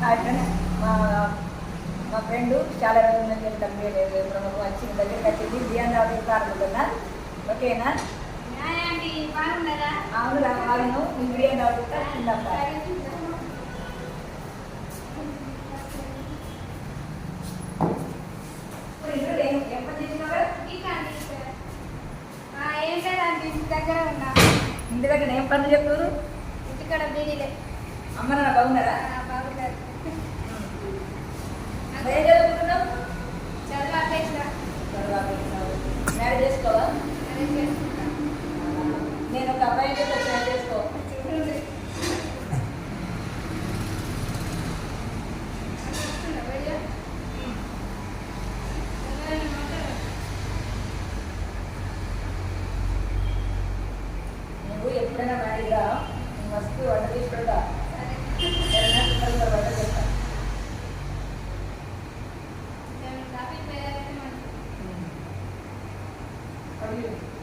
Hi friends మా మా friend చాలా రోజుల నుంచి ఇప్పుడు మాకు వచ్చింది దగ్గరికి వచ్చింది. బియ్యం రావు ప్రారంభిస్తున్నా ఓకేనా? అవును రా వాళ్ళను మీ బియ్యం రావు దగ్గర ఇంటి దగ్గర ఏం పనులు చెప్తారు ఇంటికాడ బీడీలే. అమ్మ నాన్న బాగున్నారా? నేను ఒక అబ్బాయి వచ్చిన చేసుకో చూడండి నువ్వు ఎప్పుడైనా మ్యారీగా మస్తు వంట చేసి How are you?